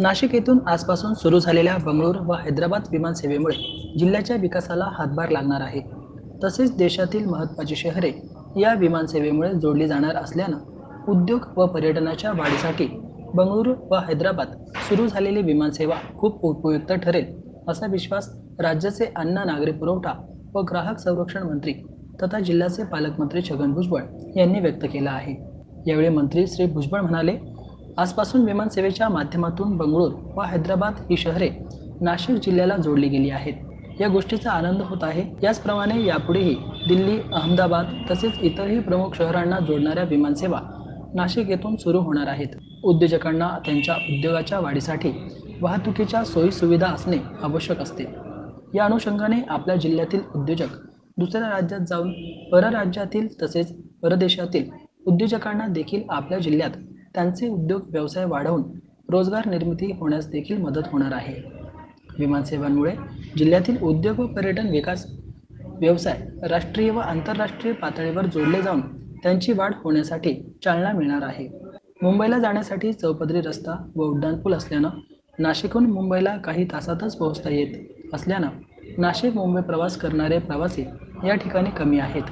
नाशिक येथून आजपासून सुरू झालेल्या बंगळूर व हैदराबाद विमानसेवेमुळे जिल्ह्याच्या विकासाला हातभार लागणार आहे. तसेच देशातील महत्त्वाची शहरे या विमानसेवेमुळे जोडली जाणार असल्यानं उद्योग व पर्यटनाच्या वाढीसाठी बंगळुरू व हैदराबाद सुरू झालेली विमानसेवा खूप उपयुक्त ठरेल असा विश्वास राज्याचे अन्न नागरी पुरवठा व ग्राहक संरक्षण मंत्री तथा जिल्ह्याचे पालकमंत्री छगन भुजबळ यांनी व्यक्त केला आहे. यावेळी मंत्री श्री भुजबळ म्हणाले आजपासून विमानसेवेच्या माध्यमातून बंगळूर व हैदराबाद ही शहरे नाशिक जिल्ह्याला जोडली गेली आहेत. या गोष्टीचा आनंद होत आहे. याचप्रमाणे यापुढेही दिल्ली अहमदाबाद तसेच इतरही प्रमुख शहरांना जोडणाऱ्या विमानसेवा नाशिक येथून सुरू होणार आहेत. उद्योजकांना त्यांच्या उद्योगाच्या वाढीसाठी वाहतुकीच्या सोयीसुविधा असणे आवश्यक असते. या अनुषंगाने आपल्या जिल्ह्यातील उद्योजक दुसऱ्या राज्यात जाऊन परराज्यातील तसेच परदेशातील उद्योजकांना देखील आपल्या जिल्ह्यात त्यांचे उद्योग व्यवसाय वाढवून रोजगार निर्मिती होण्यास देखील मदत होणार आहे. विमानसेवांमुळे जिल्ह्यातील उद्योग व पर्यटन विकास व्यवसाय राष्ट्रीय व आंतरराष्ट्रीय पातळीवर जोडले जाऊन त्यांची वाढ होण्यासाठी चालना मिळणार आहे. मुंबईला जाण्यासाठी चौपदरी रस्ता व उड्डाणपूल असल्यानं नाशिकहून मुंबईला काही तासातच पोहोचता येत असल्यानं नाशिक मुंबई प्रवास करणारे प्रवासी या ठिकाणी कमी आहेत.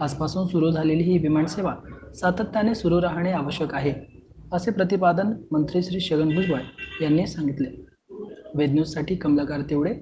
आजपासून सुरू झालेली ही विमानसेवा सातत्याने सुरू राहणे आवश्यक आहे असे प्रतिपादन मंत्री श्री छगन भुजबळ यांनी सांगितले. वेद न्यूजसाठी कमलाकार तेवढे.